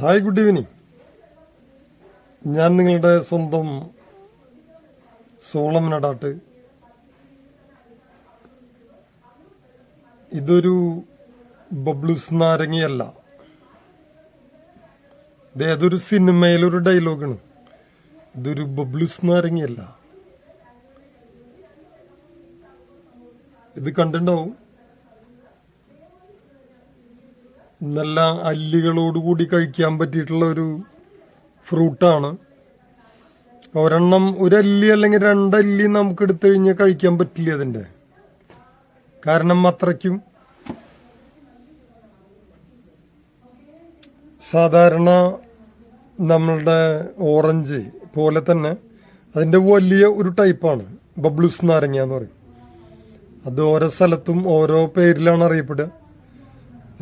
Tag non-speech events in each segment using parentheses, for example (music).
Hi good evening ഞാൻ നിങ്ങളുടെ സ്വന്തം സോളം നടാട്ട് ഇതൊരു ബബ്ലൂസ് നാരങ്ങയല്ല. ഇത് ഏതൊരു സിനിമയിലൊരു ഡയലോഗാണ്. ഇതൊരു ബബ്ലൂസ് നാരങ്ങയല്ല. ഇത് കണ്ടിട്ടുണ്ടാവും? നല്ല അല്ലികളോടുകൂടി കഴിക്കാൻ പറ്റിയിട്ടുള്ള ഒരു ഫ്രൂട്ടാണ്. ഒരെണ്ണം ഒരല്ലി അല്ലെങ്കിൽ രണ്ടല്ലി നമുക്ക് എടുത്തു കഴിഞ്ഞാൽ കഴിക്കാൻ പറ്റില്ല അതിന്റെ കാരണം അത്രയ്ക്കും സാധാരണ നമ്മളുടെ ഓറഞ്ച് പോലെ തന്നെ അതിന്റെ വലിയ ഒരു ടൈപ്പാണ്. ബബ്ലൂസ് നാരങ്ങ എന്ന് പറയും. അത് ഓരോ സ്ഥലത്തും ഓരോ പേരിലാണ് അറിയപ്പെടുക.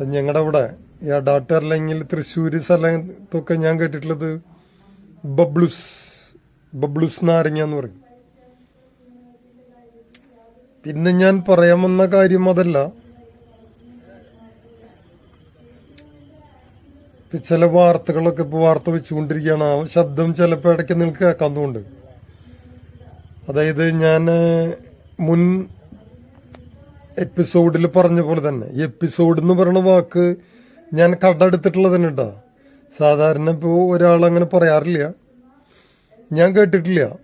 ഞങ്ങളുടെ അവിടെ. ഈ അഡാട്ട് അല്ലെങ്കിൽ തൃശ്ശൂർ സ്ഥലത്തൊക്കെ ഞാൻ കേട്ടിട്ടുള്ളത് ബബ്ലുസ് ബബ്ലുസ് നാരങ്ങ എന്ന് പറയും. പിന്നെ ഞാൻ പറയാൻ വന്ന കാര്യം അതല്ല. ചില വാർത്തകളൊക്കെ ഇപ്പൊ വാർത്ത വെച്ചുകൊണ്ടിരിക്കുകയാണ് ആ ശബ്ദം ചിലപ്പോൾ ഇടയ്ക്ക് നിങ്ങൾക്ക് കേൾക്കാൻ തോന്നുന്നുണ്ട്. അതായത് ഞാൻ മുൻ എപ്പിസോഡിൽ പറഞ്ഞ പോലെ തന്നെ. ഈ എപ്പിസോഡ് എന്ന് പറയുന്ന വാക്ക് ഞാൻ കടെടുത്തിട്ടുള്ളത് തന്നെ കേട്ടോ സാധാരണ ഇപ്പോൾ ഒരാൾ അങ്ങനെ പറയാറില്ല. ഞാൻ കേട്ടിട്ടില്ല.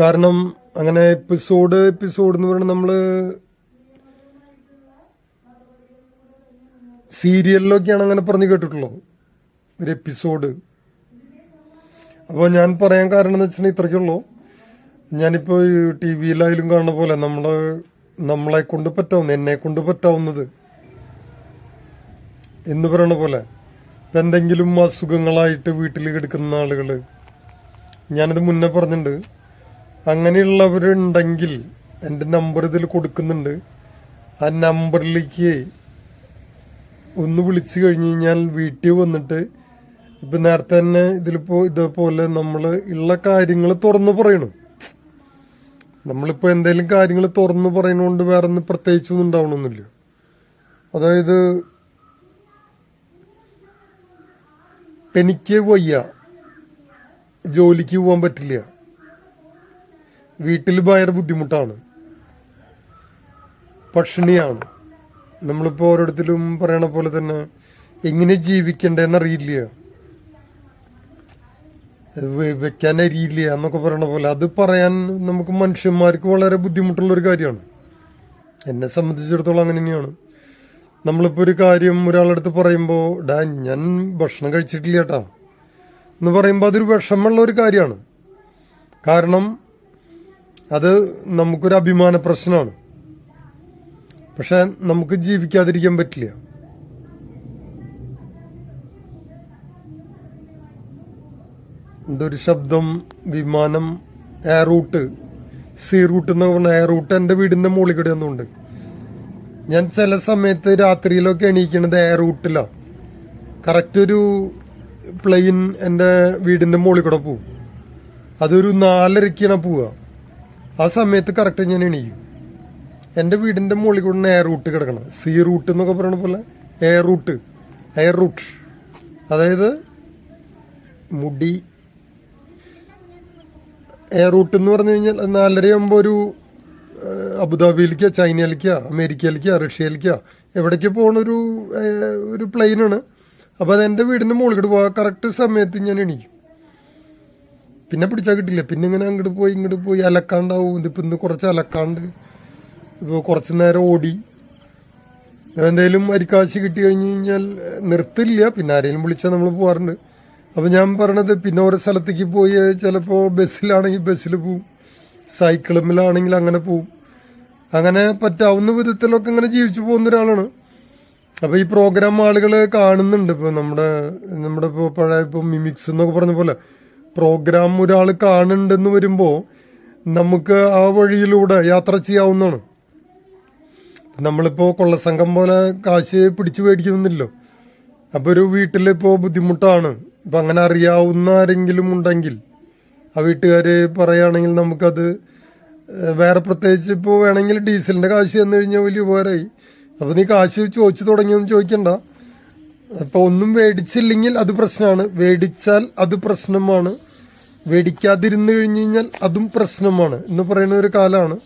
കാരണം അങ്ങനെ എപ്പിസോഡ് എപ്പിസോഡ് എന്ന് പറയുന്നത് നമ്മൾ സീരിയലിലൊക്കെയാണ് അങ്ങനെ പറഞ്ഞ് കേട്ടിട്ടുള്ളത്. ഒരു എപ്പിസോഡ്. അപ്പോൾ ഞാൻ പറയാൻ കാരണം എന്ന് വെച്ചിട്ടുണ്ടെങ്കിൽ ഇത്രയ്ക്കുള്ളൂ. ഞാനിപ്പോൾ ടി വിയിലായാലും കാണുന്ന പോലെ നമ്മൾ നമ്മളെ കൊണ്ട് പറ്റാവുന്ന എന്നെ കൊണ്ട് പറ്റാവുന്നത് എന്ന് പറയണ പോലെ എന്തെങ്കിലും അസുഖങ്ങളായിട്ട് വീട്ടിൽ കിടക്കുന്ന ആളുകൾ ഞാനത് മുന്നേ പറഞ്ഞിട്ടുണ്ട് അങ്ങനെയുള്ളവരുണ്ടെങ്കിൽ എന്റെ നമ്പർ ഇതിൽ കൊടുക്കുന്നുണ്ട്. ആ നമ്പറിലേക്ക് ഒന്ന് വിളിച്ചു കഴിഞ്ഞ് കഴിഞ്ഞാൽ വീട്ടിൽ വന്നിട്ട് ഇപ്പം നേരത്തെ തന്നെ ഇതിലിപ്പോൾ ഇതേപോലെ നമ്മൾ ഉള്ള കാര്യങ്ങൾ തുറന്നു പറയണം. നമ്മളിപ്പോൾ എന്തെങ്കിലും കാര്യങ്ങൾ തുറന്നു പറയുന്നതുകൊണ്ട് വേറെ ഒന്നും പ്രത്യേകിച്ചൊന്നും ഉണ്ടാവണമെന്നില്ല അതായത് എനിക്ക് വയ്യ ജോലിക്ക് പോകാൻ പറ്റില്ല. വീട്ടിൽ ഭയങ്കര ബുദ്ധിമുട്ടാണ്. ഭക്ഷണിയാണ്. നമ്മളിപ്പോൾ ഓരോരുത്തരും പറയണ പോലെ തന്നെ എങ്ങനെ ജീവിക്കണ്ടേന്നറിയില്ല. വെ- വെക്കാൻ അരിയില്ല എന്നൊക്കെ പറയണ പോലെ അത് പറയാൻ നമുക്ക് മനുഷ്യന്മാർക്ക് വളരെ ബുദ്ധിമുട്ടുള്ള ഒരു കാര്യമാണ്. എന്നെ സംബന്ധിച്ചിടത്തോളം അങ്ങനെ തന്നെയാണ്. നമ്മളിപ്പോൾ ഒരു കാര്യം ഒരാളടുത്ത് പറയുമ്പോൾ ഡാ ഞാൻ ഭക്ഷണം കഴിച്ചിട്ടില്ല കേട്ടാ എന്ന് പറയുമ്പോൾ അതൊരു വിഷമമുള്ള ഒരു കാര്യമാണ്. കാരണം അത് നമുക്കൊരു അഭിമാന പ്രശ്നമാണ്. പക്ഷെ നമുക്ക് ജീവിക്കാതിരിക്കാൻ പറ്റില്ല. എന്തൊരു ശബ്ദം വിമാനം എയർ റൂട്ട് സീ റൂട്ട് എന്ന് പറഞ്ഞ എയർ റൂട്ട് എന്റെ വീടിന്റെ മുകളിൽ കൂടെ ഒന്നുണ്ട്. ഞാൻ ചില സമയത്ത് രാത്രിയിലൊക്കെ എണീക്കണത് എയർ റൂട്ടിലാണ് കറക്റ്റ് ഒരു പ്ലെയിൻ എന്റെ വീടിന്റെ മുകളിൽ കൂടെ പോവും. അതൊരു നാലരക്കാണ് പോവുക. ആ സമയത്ത് കറക്റ്റ് ഞാൻ എണീക്കും. എന്റെ വീടിന്റെ മുകളിൽ കൂടെ എയർ റൂട്ട് കിടക്കണം. സീ റൂട്ട് എന്നൊക്കെ പറയണ പോലെ എയർ റൂട്ട് എയർ റൂട്ട് അതായത് മുടി എയർ റൂട്ട് എന്ന് പറഞ്ഞു കഴിഞ്ഞാൽ നാലരയാകുമ്പോൾ ഒരു അബുദാബിയിലേക്കോ ചൈനയിലേക്കോ അമേരിക്കയിലേക്കോ റഷ്യയിലേക്കോ എവിടേക്ക് പോകണ ഒരു ഒരു പ്ലെയിനാണ്. അപ്പോൾ അത് എന്റെ വീടിന്റെ മുകളിലോട്ട് പോകാൻ കറക്റ്റ് സമയത്ത് ഞാൻ എണീക്കും. പിന്നെ പിടിച്ചാൽ കിട്ടില്ല. പിന്നെ ഇങ്ങനെ അങ്ങോട്ട് പോയി ഇങ്ങോട്ട് പോയി. അലക്കാണ്ടാവും. ഇതിപ്പോൾ ഇന്ന് കുറച്ച് അലക്കാണ്ട്. ഇപ്പോൾ കുറച്ച് നേരം ഓടി. എന്തെങ്കിലും അരിക്കാശ് കിട്ടി കഴിഞ്ഞ് കഴിഞ്ഞാൽ നിർത്തില്ല. പിന്നെ ആരെങ്കിലും വിളിച്ചാൽ നമ്മൾ പോകാറുണ്ട് അപ്പോൾ ഞാൻ പറഞ്ഞത് പിന്നെ ഓരോ സ്ഥലത്തേക്ക് പോയി ചിലപ്പോൾ ബസ്സിലാണെങ്കിൽ ബസ്സിൽ പോവും സൈക്കിളിലാണെങ്കിൽ അങ്ങനെ പോവും. അങ്ങനെ പറ്റാവുന്ന വിധത്തിലൊക്കെ ഇങ്ങനെ ജീവിച്ചു പോകുന്ന ഒരാളാണ്. അപ്പോൾ ഈ പ്രോഗ്രാം ആളുകൾ കാണുന്നുണ്ട്. ഇപ്പോൾ നമ്മുടെ നമ്മുടെ ഇപ്പോൾ പഴയ ഇപ്പോൾ മിമിക്സ് എന്നൊക്കെ പറഞ്ഞ പോലെ പ്രോഗ്രാം ഒരാൾ കാണുന്നുണ്ടെന്ന് വരുമ്പോൾ നമുക്ക് ആ വഴിയിലൂടെ യാത്ര ചെയ്യാവുന്നതാണ്. നമ്മളിപ്പോൾ കൊള്ളസംഘം പോലെ കാശ് പിടിച്ചു മേടിക്കുന്നില്ലോ അപ്പോൾ ഒരു വീട്ടിലിപ്പോൾ ബുദ്ധിമുട്ടാണ്. ഇപ്പം അങ്ങനെ അറിയാവുന്ന ആരെങ്കിലും ഉണ്ടെങ്കിൽ ആ വീട്ടുകാർ പറയുകയാണെങ്കിൽ നമുക്കത് വേറെ പ്രത്യേകിച്ച് ഇപ്പോൾ വേണമെങ്കിൽ ഡീസലിന്റെ കാശ് തന്നു കഴിഞ്ഞാൽ വലിയ ഉപകാരമായി അപ്പോൾ നീ കാശ് ചോദിച്ചു തുടങ്ങിയെന്ന് ചോദിക്കണ്ട. അപ്പോൾ ഒന്നും മേടിച്ചില്ലെങ്കിൽ അത് പ്രശ്നമാണ്. മേടിച്ചാൽ അത് പ്രശ്നമാണ്. മേടിക്കാതിരുന്നു കഴിഞ്ഞു കഴിഞ്ഞാൽ അതും പ്രശ്നമാണ് എന്ന് പറയുന്ന ഒരു കാലമാണ്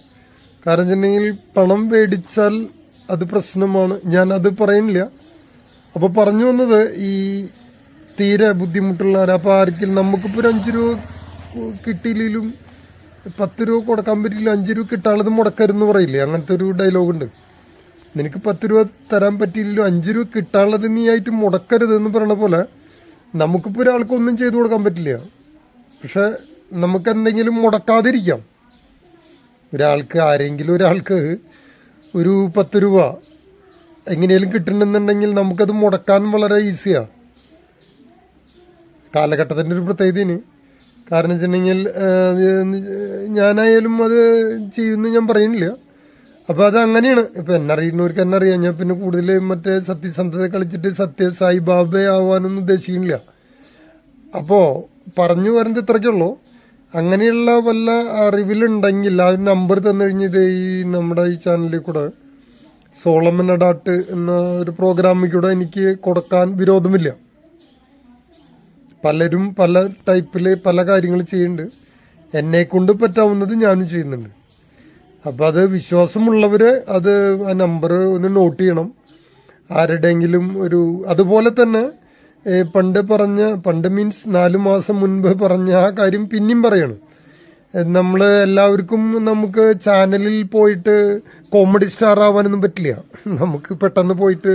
കാരണം വെച്ചിട്ടുണ്ടെങ്കിൽ പണം മേടിച്ചാൽ അത് പ്രശ്നമാണ്. ഞാൻ അത് പറയുന്നില്ല. അപ്പോൾ പറഞ്ഞു വന്നത് ഈ തീരെ ബുദ്ധിമുട്ടുള്ളവർ അപ്പോൾ ആർക്കും നമുക്കിപ്പോൾ ഒരു അഞ്ച് രൂപ കിട്ടിയില്ലെങ്കിലും പത്ത് രൂപ കൊടുക്കാൻ പറ്റില്ല അഞ്ച് രൂപ കിട്ടാനുള്ളത് മുടക്കരുതെന്ന് പറയില്ലേ? അങ്ങനത്തെ ഒരു ഡയലോഗ് ഉണ്ട്. നിനക്ക് പത്ത് രൂപ തരാൻ പറ്റിയില്ലല്ലോ അഞ്ച് രൂപ കിട്ടാനുള്ളത് നീ ആയിട്ട് മുടക്കരുത് എന്ന് പറയണ പോലെ നമുക്കിപ്പോൾ ഒരാൾക്ക് ഒന്നും ചെയ്തു കൊടുക്കാൻ പറ്റില്ല. പക്ഷെ നമുക്ക് എന്തെങ്കിലും മുടക്കാതിരിക്കാം. ഒരാൾക്ക് ആരെങ്കിലും ഒരാൾക്ക് ഒരു പത്ത് രൂപ എങ്ങനെയും കിട്ടണമെന്നുണ്ടെങ്കിൽ നമുക്കത് മുടക്കാൻ വളരെ ഈസിയാണ് കാലഘട്ടത്തിന്റെ ഒരു പ്രത്യേകതയാണ്. കാരണം വെച്ചിട്ടുണ്ടെങ്കിൽ ഞാനായാലും അത് ചെയ്യുമെന്ന് ഞാൻ പറയുന്നില്ല. അപ്പോൾ അത് അങ്ങനെയാണ്. ഇപ്പം എന്നെ അറിയുന്നവർക്ക് എന്നെ അറിയാം. ഞാൻ പിന്നെ കൂടുതൽ മറ്റേ സത്യസന്ധത കളിച്ചിട്ട് സത്യ സായിബാബ ആവാനൊന്നും ഉദ്ദേശിക്കുന്നില്ല. അപ്പോൾ പറഞ്ഞു വരുന്നത് ഇത്രയ്ക്കുള്ളൂ അങ്ങനെയുള്ള വല്ല അറിവിലുണ്ടെങ്കിൽ ആ നമ്പർ തന്നു കഴിഞ്ഞത് ഈ നമ്മുടെ ഈ ചാനലിൽ കൂടെ സോളമൻ അഡാട്ട് എന്ന ഒരു പ്രോഗ്രാമിൽ കൂടെ എനിക്ക് കൊടുക്കാൻ വിരോധമില്ല. പലരും പല ടൈപ്പിൽ പല കാര്യങ്ങൾ ചെയ്യുന്നുണ്ട്. എന്നെ കൊണ്ട് പറ്റാവുന്നത് ഞാനും ചെയ്യുന്നുണ്ട്. അപ്പം അത് വിശ്വാസമുള്ളവർ അത് ആ നമ്പർ ഒന്ന് നോട്ട് ചെയ്യണം. ആരുടെയെങ്കിലും ഒരു അതുപോലെ തന്നെ പണ്ട് പറഞ്ഞ പണ്ട് മീൻസ് നാല് മാസം മുൻപ് പറഞ്ഞ ആ കാര്യം പിന്നെയും പറയണം. നമ്മൾ എല്ലാവർക്കും നമുക്ക് ചാനലിൽ പോയിട്ട് കോമഡി സ്റ്റാർ ആവാനൊന്നും പറ്റില്ല. നമുക്ക് പെട്ടെന്ന് പോയിട്ട്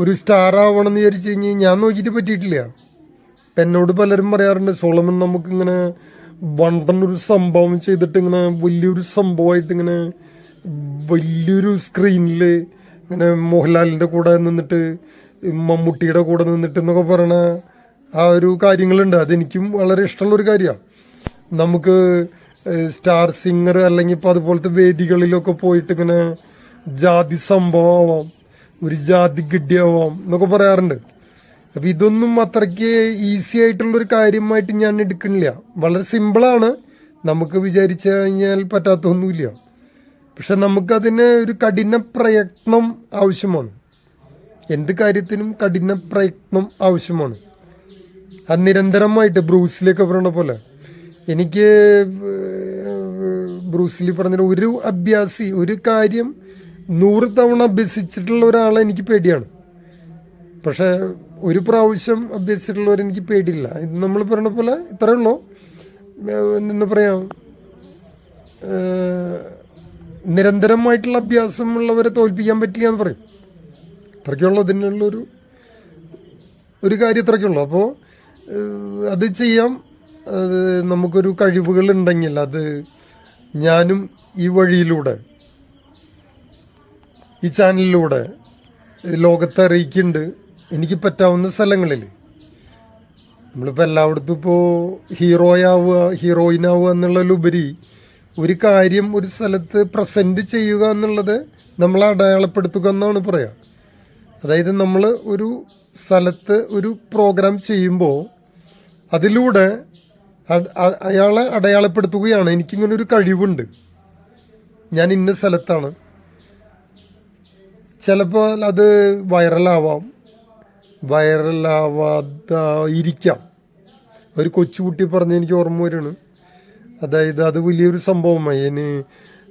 ഒരു സ്റ്റാർ ആവണം എന്ന് വിചാരിച്ചു കഴിഞ്ഞ് ഞാൻ നോക്കിയിട്ട് പറ്റിയിട്ടില്ല. ഇപ്പം എന്നോട് പലരും പറയാറുണ്ട് സോളമൻ നമുക്കിങ്ങനെ വണ്ടൻ ഒരു സംഭവം ചെയ്തിട്ട് ഇങ്ങനെ വലിയൊരു സംഭവമായിട്ട് ഇങ്ങനെ വലിയൊരു സ്ക്രീനിൽ ഇങ്ങനെ മോഹൻലാലിന്റെ കൂടെ നിന്നിട്ട് മമ്മൂട്ടിയുടെ കൂടെ നിന്നിട്ട് എന്നൊക്കെ പറയണ ആ ഒരു കാര്യങ്ങളുണ്ട്. അതെനിക്കും വളരെ ഇഷ്ടമുള്ളൊരു കാര്യമാണ് നമുക്ക് സ്റ്റാർ സിംഗർ അല്ലെങ്കിൽ ഇപ്പോൾ അതുപോലത്തെ വേദികളിലൊക്കെ പോയിട്ട് ഇങ്ങനെ ജാതി സംഭവമാവാം ഒരു ജാതി ഗഡ്ഡിയാവാം എന്നൊക്കെ പറയാറുണ്ട്. അപ്പൊ ഇതൊന്നും അത്രയ്ക്ക് ഈസി ആയിട്ടുള്ളൊരു കാര്യമായിട്ട് ഞാൻ എടുക്കണില്ല. വളരെ സിമ്പിളാണ് നമുക്ക് വിചാരിച്ചു കഴിഞ്ഞാൽ പറ്റാത്തൊന്നുമില്ല. പക്ഷെ നമുക്കതിന് ഒരു കഠിന പ്രയത്നം ആവശ്യമാണ്. എന്ത് കാര്യത്തിനും കഠിന പ്രയത്നം ആവശ്യമാണ്. അത് നിരന്തരമായിട്ട് ബ്രൂസിലേക്ക് പറയണ പോലെ. എനിക്ക് ബ്രൂസിലി പറഞ്ഞ ഒരു അഭ്യാസി ഒരു കാര്യം നൂറ് തവണ അഭ്യസിച്ചിട്ടുള്ള ഒരാളെ എനിക്ക് പേടിയാണ്. പക്ഷെ ഒരു പ്രാവശ്യം അഭ്യസിച്ചിട്ടുള്ളവർ എനിക്ക് പേടിയില്ല. ഇത് നമ്മൾ പറഞ്ഞ പോലെ ഇത്രയേ ഉള്ളൂ. എന്താ പറയാ നിരന്തരമായിട്ടുള്ള അഭ്യാസമുള്ളവരെ തോൽപ്പിക്കാൻ പറ്റില്ല എന്ന് പറയും. ഇത്രയ്ക്കുള്ളൂ അതിനുള്ളൊരു ഒരു കാര്യം ഇത്രയ്ക്കുള്ളൂ അപ്പോൾ അത് ചെയ്യാം. അത് നമുക്കൊരു കഴിവുകൾ ഉണ്ടെങ്കിൽ അത് ഞാനും ഈ വഴിയിലൂടെ ഈ ചാനലിലൂടെ ലോകത്തെ അറിയിക്കുന്നുണ്ട്. എനിക്ക് പറ്റാവുന്ന സ്ഥലങ്ങളിൽ നമ്മളിപ്പോൾ എല്ലായിടത്തും ഇപ്പോൾ ഹീറോയാവുക ഹീറോയിനാവുക എന്നുള്ളതിലുപരി ഒരു കാര്യം ഒരു സ്ഥലത്ത് പ്രസന്റ് ചെയ്യുക എന്നുള്ളത് നമ്മൾ അടയാളപ്പെടുത്തുക എന്നാണ് പറയുക അതായത് നമ്മൾ ഒരു സ്ഥലത്ത് ഒരു പ്രോഗ്രാം ചെയ്യുമ്പോൾ അതിലൂടെ അയാളെ അടയാളപ്പെടുത്തുകയാണ്. എനിക്കിങ്ങനെ ഒരു കഴിവുണ്ട്. ഞാൻ ഇന്ന സ്ഥലത്താണ്. ചിലപ്പോൾ അത് വൈറലാവാം വൈറലാവാതെ ഇരിക്കാം ഒരു കൊച്ചുകുട്ടി പറഞ്ഞ് എനിക്ക് ഓർമ്മ വരികയാണ്. അതായത് അത് വലിയൊരു സംഭവമായി അതിന്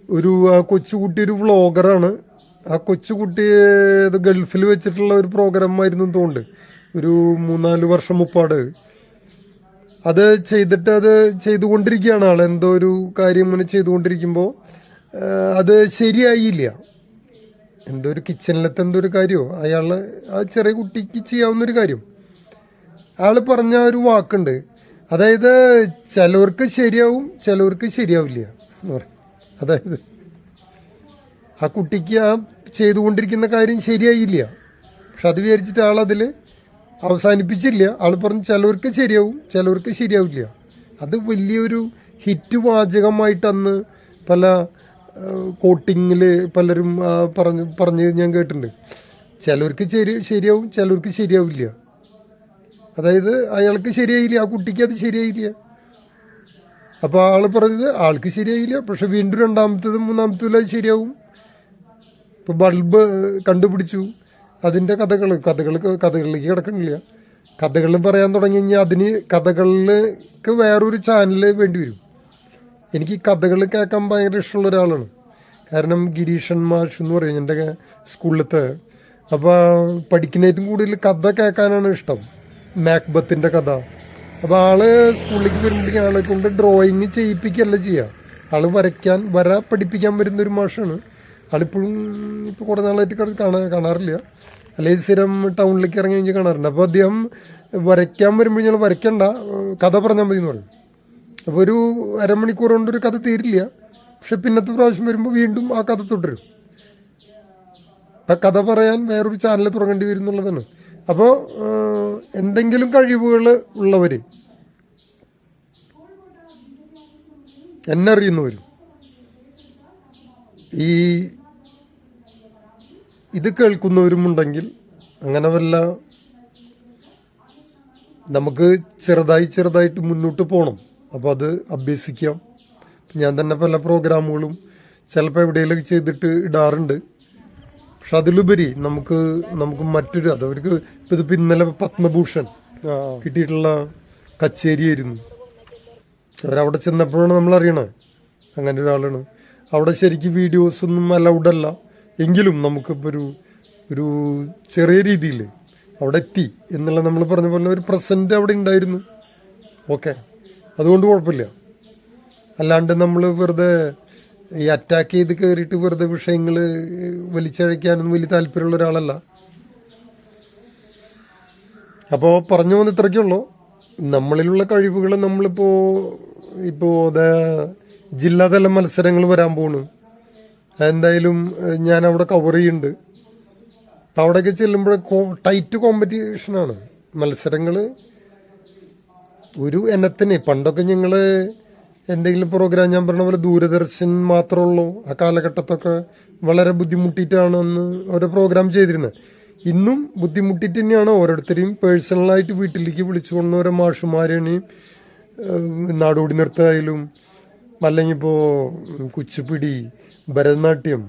ഒരു ആ കൊച്ചുകുട്ടി ഒരു വ്ളോഗറാണ്. ആ കൊച്ചുകുട്ടി ഇത് ഗൾഫിൽ വെച്ചിട്ടുള്ള ഒരു പ്രോഗ്രാം ആയിരുന്നു എന്ന് തോന്നുന്നുണ്ട്. ഒരു മൂന്നാൽ വർഷം മുപ്പാട്. അത് ചെയ്തിട്ട് അത് ചെയ്തുകൊണ്ടിരിക്കുകയാണ് ആൾ എന്തോ ഒരു കാര്യം ഇങ്ങനെ ചെയ്തുകൊണ്ടിരിക്കുമ്പോൾ അത് ശരിയായില്ല. എന്തോ ഒരു കിച്ചണിലത്തെ എന്തോ ഒരു കാര്യമോ അയാൾ ആ ചെറിയ കുട്ടിക്ക് ചെയ്യാവുന്ന ഒരു കാര്യം. അയാൾ പറഞ്ഞ ഒരു വാക്കുണ്ട്. അതായത് ചിലവർക്ക് ശരിയാവും ചിലവർക്ക് ശരിയാവില്ല എന്ന് പറയും. അതായത് ആ കുട്ടിക്ക് ആ ചെയ്തുകൊണ്ടിരിക്കുന്ന കാര്യം ശരിയായില്ല. പക്ഷെ അത് വിചാരിച്ചിട്ട് ആളതിൽ അവസാനിപ്പിച്ചില്ല. ആൾ പറഞ്ഞു ചിലവർക്ക് ശരിയാവും ചിലവർക്ക് ശരിയാവില്ല. അത് വലിയൊരു ഹിറ്റ് വാചകമായിട്ടന്ന് പല കോട്ടിങ്ങിൽ പലരും പറഞ്ഞു പറഞ്ഞ് ഞാൻ കേട്ടിട്ടുണ്ട്. ചിലർക്ക് ശരി ശരിയാവും ചിലർക്ക് ശരിയാവില്ല. അതായത് അയാൾക്ക് ശരിയായില്ല ആ കുട്ടിക്ക് അത് ശരിയായില്ല. അപ്പോൾ ആൾ പറഞ്ഞത് ആൾക്ക് ശരിയായില്ല പക്ഷെ വീണ്ടും രണ്ടാമത്തതും മൂന്നാമത്തതും അത് ശരിയാവും. ഇപ്പോൾ ബൾബ് കണ്ടുപിടിച്ചു. അതിന്റെ കഥകൾ കഥകൾ കഥകളിലേക്ക് കിടക്കണില്ല. കഥകൾ പറയാൻ തുടങ്ങി കഴിഞ്ഞാൽ അതിന് കഥകളിലേക്ക് വേറൊരു ചാനൽ വേണ്ടി വരും. എനിക്ക് കഥകൾ കേൾക്കാൻ ഭയങ്കര ഇഷ്ടമുള്ള ഒരാളാണ്. കാരണം ഗിരീഷൻ മാഷ് എന്ന് പറയും എന്റെ സ്കൂളിലത്തെ. അപ്പോൾ പഠിക്കുന്നതിനും കൂടുതൽ കഥ കേൾക്കാനാണ് ഇഷ്ടം. മാക്ബത്തിന്റെ കഥ. അപ്പോൾ ആൾ സ്കൂളിലേക്ക് വരുമ്പോഴേക്കും ആളെ കൊണ്ട് ഡ്രോയിങ് ചെയ്യിപ്പിക്കുകയല്ല ചെയ്യുക. ആൾ വരയ്ക്കാൻ വര പഠിപ്പിക്കാൻ വരുന്ന ഒരു മാഷാണ്. ആളിപ്പോഴും ഇപ്പോൾ കുറേ നാളായിട്ട് കാണാ കാണാറില്ല. അല്ലെങ്കിൽ സ്ഥിരം ടൗണിലേക്ക് ഇറങ്ങി കഴിഞ്ഞാൽ കാണാറുണ്ട്. അപ്പോൾ അദ്ദേഹം വരയ്ക്കാൻ വരുമ്പോൾ ഞങ്ങൾ വരയ്ക്കണ്ട കഥ പറഞ്ഞാൽ മതി എന്ന് പറയും. അപ്പോൾ ഒരു അരമണിക്കൂർ കൊണ്ട് ഒരു കഥ തീരില്ല. പക്ഷെ പിന്നത്തെ പ്രാവശ്യം വരുമ്പോൾ വീണ്ടും ആ കഥ തുടരും. ആ കഥ പറയാൻ വേറൊരു ചാനൽ തുടങ്ങേണ്ടി വരും എന്നുള്ളതാണ്. അപ്പോൾ എന്തെങ്കിലും കഴിവുകൾ ഉള്ളവർ എന്നെ ഈ ഇത് കേൾക്കുന്നവരുമുണ്ടെങ്കിൽ അങ്ങനെ വല്ല നമുക്ക് ചെറുതായി ചെറുതായിട്ട് മുന്നോട്ട് പോകണം അപ്പോൾ അത് അഭ്യസിക്കാം. ഞാൻ തന്നെ പല പ്രോഗ്രാമുകളും ചിലപ്പോൾ എവിടെയെങ്കിലും ചെയ്തിട്ട് ഇടാറുണ്ട്. പക്ഷെ അതിലുപരി നമുക്ക് നമുക്ക് മറ്റൊരു അത് അവർക്ക് ഇപ്പം ഇതിപ്പോൾ ഇന്നലെ പത്മഭൂഷൺ കിട്ടിയിട്ടുള്ള കച്ചേരിയായിരുന്നു. അവരവിടെ ചെന്നപ്പോഴാണ് നമ്മൾ അറിയണേ അങ്ങനെ ഒരാളാണ്. അവിടെ ശരിക്കും വീഡിയോസ് ഒന്നും അലൗഡ് അല്ല. എങ്കിലും നമുക്കിപ്പോൾ ഒരു ഒരു ചെറിയ രീതിയിൽ അവിടെ എത്തി എന്നുള്ള നമ്മൾ പറഞ്ഞ പോലെ ഒരു പ്രസന്റ് അവിടെ ഉണ്ടായിരുന്നു. ഓക്കെ അതുകൊണ്ട് കുഴപ്പമില്ല. അല്ലാണ്ട് നമ്മൾ വെറുതെ ഈ അറ്റാക്ക് ചെയ്ത് കയറിയിട്ട് വെറുതെ വിഷയങ്ങൾ വലിച്ചഴിക്കാനൊന്നും വലിയ താല്പര്യമുള്ള ഒരാളല്ല. അപ്പോൾ പറഞ്ഞു വന്ന് ഇത്രയ്ക്കുള്ളൂ നമ്മളിലുള്ള കഴിവുകൾ നമ്മളിപ്പോൾ ഇപ്പോൾ ജില്ലാതല മത്സരങ്ങൾ വരാൻ പോണു. എന്തായാലും ഞാൻ അവിടെ കവർ ചെയ്യുന്നുണ്ട് അവിടെയൊക്കെ ചെല്ലുമ്പോൾ ടൈറ്റ് കോമ്പറ്റീഷനാണ് മത്സരങ്ങൾ ഒരു എനത്തിന് പണ്ടൊക്കെ ഞങ്ങൾ എന്തെങ്കിലും പ്രോഗ്രാം ഞാൻ പറഞ്ഞ പോലെ ദൂരദർശൻ മാത്രമേ ഉള്ളൂ ആ കാലഘട്ടത്തൊക്കെ വളരെ ബുദ്ധിമുട്ടിയിട്ടാണ് അന്ന് ഓരോ പ്രോഗ്രാം ചെയ്തിരുന്നത് ഇന്നും ബുദ്ധിമുട്ടിയിട്ട് തന്നെയാണ് ഓരോരുത്തരെയും പേഴ്സണലായിട്ട് വീട്ടിലേക്ക് വിളിച്ചു കൊണ്ടുവന്ന ഓരോ മാഷുമാരെയും നാടോടി നൃത്തമായാലും അല്ലെങ്കിൽ ഇപ്പോൾ കുച്ചിപ്പിടി ഭരതനാട്യം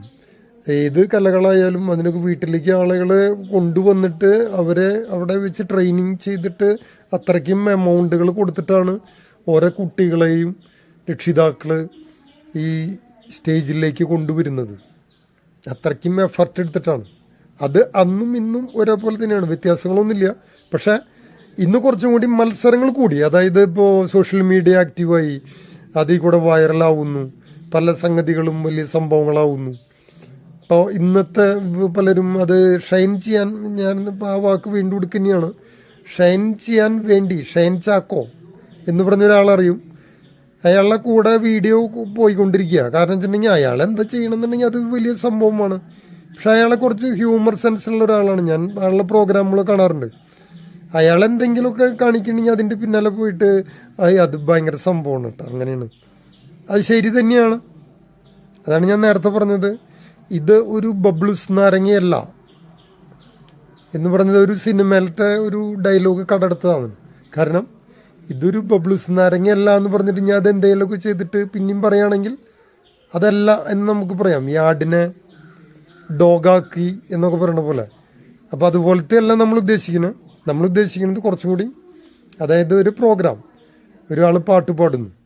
ഏത് കലകളായാലും അതിനൊക്കെ വീട്ടിലേക്ക് ആളുകളെ കൊണ്ടുവന്നിട്ട് അവരെ അവിടെ വെച്ച് ട്രെയിനിങ് ചെയ്തിട്ട് അത്രയ്ക്കും എമൗണ്ടുകൾ കൊടുത്തിട്ടാണ് ഓരോ കുട്ടികളെയും രക്ഷിതാക്കൾ ഈ സ്റ്റേജിലേക്ക് കൊണ്ടുവരുന്നത്. അത്രയ്ക്കും എഫർട്ട് എടുത്തിട്ടാണ്. അത് അന്നും ഇന്നും ഒരേപോലെ തന്നെയാണ്. വ്യത്യാസങ്ങളൊന്നുമില്ല. പക്ഷേ ഇന്ന് കുറച്ചും കൂടി മത്സരങ്ങൾ കൂടി. അതായത് ഇപ്പോൾ സോഷ്യൽ മീഡിയ ആക്റ്റീവായി അതിൽ കൂടെ വൈറലാവുന്നു പല സംഗതികളും വലിയ സംഭവങ്ങളാവുന്നു. അപ്പോൾ ഇന്നത്തെ പലരും അത് ഷൈൻ ചെയ്യാൻ ഞാൻ ആ വാക്ക് വീണ്ടും എടുക്കുന്നതാണ്. ഷൈൻ ചെയ്യാൻ വേണ്ടി ഷൈൻ ചാക്കോ എന്ന് പറഞ്ഞ ഒരാളറിയും. അയാളുടെ കൂടെ വീഡിയോ പോയിക്കൊണ്ടിരിക്കുക. കാരണം വെച്ചിട്ടുണ്ടെങ്കിൽ അയാൾ എന്താ ചെയ്യണമെന്നുണ്ടെങ്കിൽ അത് വലിയ സംഭവമാണ്. പക്ഷെ അയാളെ കുറച്ച് ഹ്യൂമർ സെൻസ് ഉള്ള ഒരാളാണ് ഞാൻ. അയാളുടെ പ്രോഗ്രാമുകൾ കാണാറുണ്ട്. അയാൾ എന്തെങ്കിലുമൊക്കെ കാണിക്കണമെങ്കിൽ അതിന്റെ പിന്നാലെ പോയിട്ട് "അയ് അത് ഭയങ്കര സംഭവമാണ് കേട്ടോ. അങ്ങനെയാണ്. അത് ശരി തന്നെയാണ്. അതാണ് ഞാൻ നേരത്തെ പറഞ്ഞത്. ഇത് ഒരു ബബ്ലുസ് നാരങ്ങയല്ല എന്ന് പറഞ്ഞത് ഒരു സിനിമയിലത്തെ ഒരു ഡയലോഗ് കടടുത്തതാണ് കാരണം ഇതൊരു ബബ്ലുസ് നാരങ്ങയല്ല എന്ന് പറഞ്ഞിട്ട് ഞാൻ അത് എന്തെങ്കിലുമൊക്കെ ചെയ്തിട്ട് പിന്നെയും പറയുകയാണെങ്കിൽ അതല്ല എന്ന് നമുക്ക് പറയാം. ഈ ആടിനെ ഡോഗാക്കി എന്നൊക്കെ പറയുന്ന പോലെ. അപ്പോൾ അതുപോലത്തെ അല്ല നമ്മൾ ഉദ്ദേശിക്കുന്നത്. നമ്മൾ ഉദ്ദേശിക്കുന്നത് കുറച്ചും കൂടി അതായത് ഒരു പ്രോഗ്രാം ഒരാൾ പാട്ട് പാടുന്നു.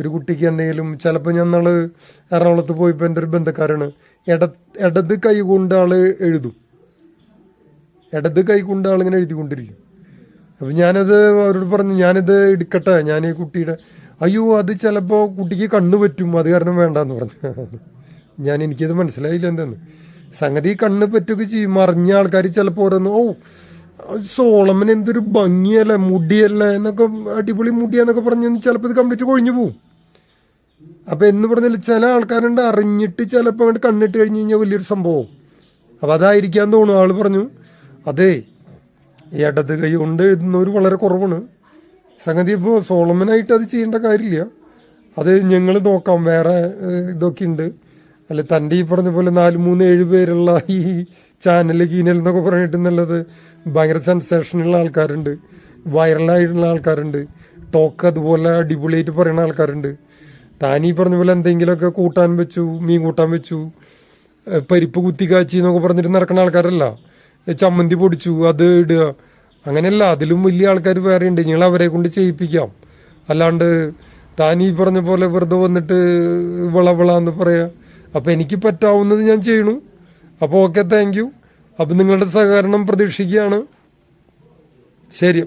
ഒരു കുട്ടിക്ക് എന്തെങ്കിലും ചിലപ്പോൾ നാൾ എറണാകുളത്ത് പോയിപ്പോൾ എന്റെ ഒരു ബന്ധക്കാരാണ് ഇട ഇടത് കൈ കൊണ്ട് ആൾ എഴുതും. ഇടത് കൈ കൊണ്ട് ആളിങ്ങനെ എഴുതിക്കൊണ്ടിരിക്കും. അപ്പം ഞാനത് അവരോട് പറഞ്ഞു ഞാനിത് എടുക്കട്ടെ ഞാൻ ഈ കുട്ടിയുടെ അയ്യോ അത് ചിലപ്പോൾ കുട്ടിക്ക് കണ്ണ് പറ്റും അത് കാരണം വേണ്ടെന്ന് പറഞ്ഞു. (laughs) ഞാൻ എനിക്കത് മനസ്സിലായില്ല എന്തെന്ന്. സംഗതി കണ്ണ് പറ്റുകയൊക്കെ ചെയ്യും. മറിഞ്ഞ ആൾക്കാർ ചിലപ്പോൾ ഓരോന്ന് ഓ സോളമൻ എന്തൊരു ഭംഗിയല്ലേ മുടിയല്ലേ എന്നൊക്കെ അടിപൊളി മുടിയെന്നൊക്കെ പറഞ്ഞ് ചിലപ്പോൾ ഇത് കംപ്ലീറ്റ് കൊഴിഞ്ഞു പോവും. അപ്പൊ എന്ന് പറഞ്ഞാൽ ചില ആൾക്കാരുണ്ട് അറിഞ്ഞിട്ട് ചിലപ്പോൾ അങ്ങോട്ട് കണ്ണിട്ട് കഴിഞ്ഞ് കഴിഞ്ഞാൽ വലിയൊരു സംഭവം. അപ്പൊ അതായിരിക്കാൻ തോന്നുന്നു. ആൾ പറഞ്ഞു അതെ ഈ ഇടത് കൈ കൊണ്ട് എഴുതുന്നവർ വളരെ കുറവാണ്. സംഗതി ഇപ്പോൾ സോളമനായിട്ട് അത് ചെയ്യേണ്ട കാര്യമില്ല. അത് ഞങ്ങൾ നോക്കാം. വേറെ ഇതൊക്കെ ഉണ്ട്. അല്ല തന്റെ ഈ പറഞ്ഞ പോലെ നാല് മൂന്ന് ഏഴ് പേരുള്ള ഈ ചാനൽ കീനൽ എന്നൊക്കെ പറഞ്ഞിട്ട് നല്ലത് ഭയങ്കര സെൻസേഷനുള്ള ആൾക്കാരുണ്ട്. വൈറലായിട്ടുള്ള ആൾക്കാരുണ്ട്. ടോക്ക് അതുപോലെ അടിപൊളിയായിട്ട് പറയുന്ന ആൾക്കാരുണ്ട്. ഈ പറഞ്ഞ പോലെ എന്തെങ്കിലുമൊക്കെ കൂട്ടാൻ വെച്ചു മീൻ കൂട്ടാൻ വെച്ചു പരിപ്പ് കുത്തി കാച്ചി എന്നൊക്കെ പറഞ്ഞിട്ട് നടക്കുന്ന ആൾക്കാരല്ല. ചമ്മന്തി പൊടിച്ചു അത് ഇടുക. അങ്ങനെയല്ല അതിലും വലിയ ആൾക്കാർ വേറെ ഉണ്ട്. നിങ്ങൾ അവരെ കൊണ്ട് ചെയ്യിപ്പിക്കാം. അല്ലാണ്ട് ഈ പറഞ്ഞ പോലെ വെറുതെ വന്നിട്ട് വിളവിളാന്ന് പറയാ. അപ്പം എനിക്ക് പറ്റാവുന്നത് ഞാൻ ചെയ്യണു. അപ്പോൾ ഓക്കെ താങ്ക് യു അപ്പം നിങ്ങളുടെ സഹകരണം പ്രതീക്ഷിക്കുകയാണ്. ശരി.